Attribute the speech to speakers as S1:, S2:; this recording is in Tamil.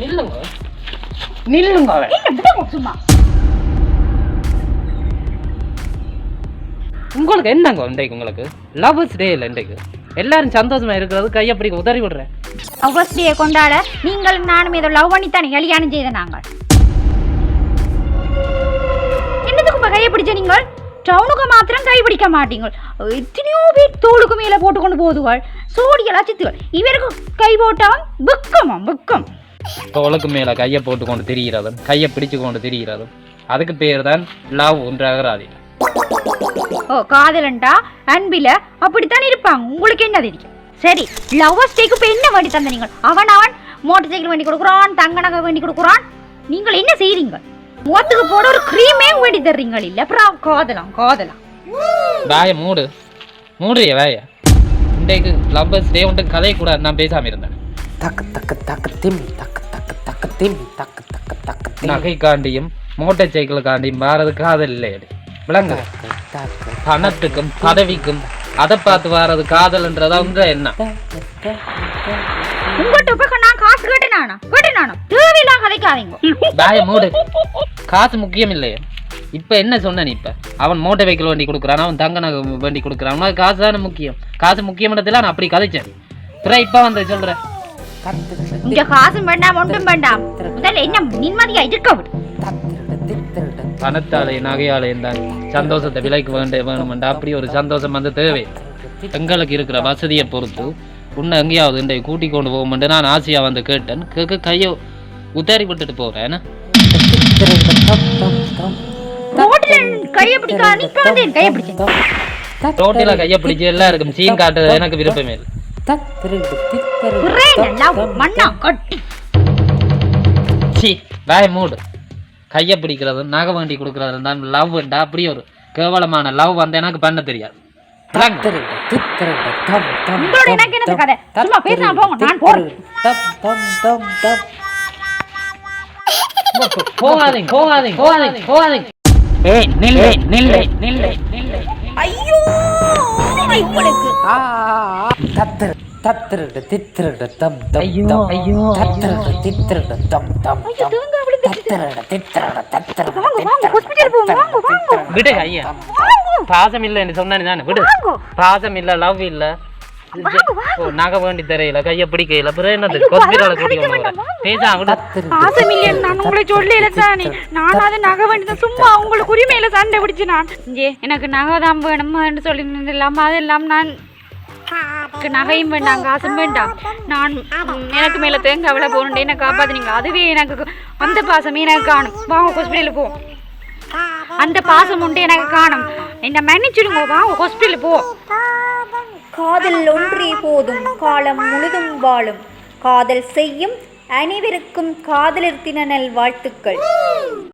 S1: நில்லுங்க. நில்லுங்க
S2: சும்மா.
S1: உங்களுக்கு என்னங்க இன்றைக்கு உங்களுக்கு? லவ்வர்ஸ் டே இல்லை இன்றைக்கு. எல்லாரும் சந்தோஷமா இருக்கிறது கையப்படி உதறி விடுறேன்.
S2: லவ்வர்ஸ் டே கொண்டாட நீங்கள் நானும் ஏதோ லவ் பண்ணி தானே கல்யாணம் செய்த நாங்கள். என்னதுக்கு இப்ப கையை பிடிச்ச நீங்கள்? டவுனுக்கு மாத்திரம் கை பிடிக்க மாட்டீங்க எத்தனையோ பேர் தோளுக்கு மேல போட்டு கொண்டு போதுகள் சோடியெல்லாம் சித்துகள் இவருக்கு கை போட்டால் புக்கமா புக்கம்
S1: தோளுக்கு மேல கையை போட்டு கொண்டு திரிகிறதும் கையை பிடிச்சு கொண்டு திரிகிறதும். அதுக்கு பேர் தான் லவ் ஒன்று அகராதி
S2: ஓ காதலன்டா? அன்பில? அப்படித்தான் இருப்பாங்க. உங்களுக்கு என்ன தெரியும் சரி லவ்வர்ஸ் டேக்கு இப்ப என்ன வேண்டி தந்த நீங்கள்? அவன் அவன் மோட்டர் சைக்கிள் வேண்டி கொடுக்குறான் தங்க நகை வேண்டி கொடுக்குறான். நீங்கள் என்ன செய்றீங்க? முகத்துக்கு போட ஒரு க்ரீமே வேண்டி தர்றீங்க இல்ல? அப்புறம் காதலாம் காதலாம்
S1: வாய மூடு. மூடுறிய வாய? இன்றைக்கு லவ்வர்ஸ் டே ஒன்று கதையக்கூடாது நான் பேசாம இருந்தேன்.
S3: தக்க தக்க தக்க திம்மி தக்க தக்க தக்க திம்மி தக்க தக்க தக்க
S1: நகைக்காண்டியும் மோட்டார் சைக்கிளுக்காண்டியும் வாரது காதல் இல்லையடி விளங்க
S3: தக்க தக்க
S1: பணத்துக்கும் பதவிக்கும் அதை பார்த்து வாரது காதல்ன்றதா உங்க என்ன
S2: உங்கள்கிட்ட இப்ப நான் காசு கேட்டேன் நானா கேட்டேன் நானும் தேவையில்லாம் கதைக்காதீங்க
S1: வாய மூடு காசு முக்கியம் இல்லையே இப்ப என்ன சொன்ன நீ இப்ப அவன் மோட்டார் வெஹிக்கிள் வண்டி கொடுக்குறான் அவன் தங்க நகை வண்டி கொடுக்குறான் காசு தானே முக்கியம் காசு முக்கியம்ன்றதுல நான் அப்படி கதைச்சேன் அப்புறம் இப்ப வந்து சொல்றேன்
S2: இங்க காசும் வேண்டாம் ஒன்றும் வேண்டாம். முதல்ல என்ன நிம்மதியா இருக்க விடு.
S3: தத்திருட தித்திருட
S1: பணத்தாலே நகையாலையும் தான் சந்தோஷத்தை விலைக்கு வேண்ட வேணுமெண்டா? அப்படி ஒரு சந்தோஷம் வந்து தேவை. எங்களுக்கு இருக்கிற வசதியை பொறுத்து உன்னை எங்கேயாவது இன்றை கூட்டி கொண்டு நான் ஆசையா வந்து கேட்டேன். கேட்க கையை உத்தாரி விட்டுட்டு
S2: ரோட்ல கையை பிடிக்க? கையை பிடிச்சேன்
S1: ரோட்டில கையை பிடிச்சி எல்லாருக்கும் சீன் காட்டுறது எனக்கு விருப்பமே இல்லை. வாய மூடு. கையை பிடிக்கிறது நகை வண்டி கொடுக்கறது தான் லவ்ண்டா அப்படி ஒரு கேவலமான லவ் வந்து எனக்கு பண்ண தெரியாது. போகாதீங்க போகாதீங்க போகாதீங்க போகாதீங்க. ஏய் நில்லு நில்லு நில்லு நில்லு.
S3: ஆ தத்திரு தத்திருட தித்திருட தம் தம்
S1: ஐயோ, ஐயோ,
S3: தத்திருட தித்திருட தம் தம் தத்திருட தித்திருட தத்திருட
S2: வாங்க
S1: விடு ஐயா. பாசம் இல்ல என்று சொன்னேன் தானே. விடு. பாசம் இல்ல லவ் இல்ல. நகை வேண்டி தெரியல கையை பிடிக்கல. அப்புறம் என்னது?
S2: ஐயோ,
S1: ஹாஸ்பிட்டல
S2: அதெல்லாம்
S1: கூட்டி
S2: கிடைக்க
S1: கொண்டு வரேன்
S2: வேண்டாம்,
S1: பேசா விடு
S3: தத்திருட
S2: ஆசை இல்லைன்னு நான் உங்களை சொல்லல தானே நான் அது நகை வேண்டியது சும்மா உங்களுக்கு உரிமையில சண்டை பிடிச்சு நான். இங்கே எனக்கு நகை தான் வேணுமான்னு சொல்லி இல்லாம அதெல்லாம் நான் எனக்கு நகையும் வேண்டாம் காசும் வேண்டாம். நான் எனக்கு மேல தேங்காய் அவ்வளோ போகணும் என்ன காப்பாத்துனீங்க. அதுவே எனக்கு அந்த பாசமே எனக்கு காணும். வாங்க ஹாஸ்பிட்டலுக்கு போ. அந்த பாசம் உண்டு எனக்கு காணும். என்ன மன்னிச்சிடுங்க வாங்க ஹாஸ்பிட்டலுக்கு போ.
S4: காதல் ஒன்றே போதும் காலம் முழுதும் வாழும். காதல் செய்யும் அனைவருக்கும் காதலர் தின நல் வாழ்த்துக்கள்.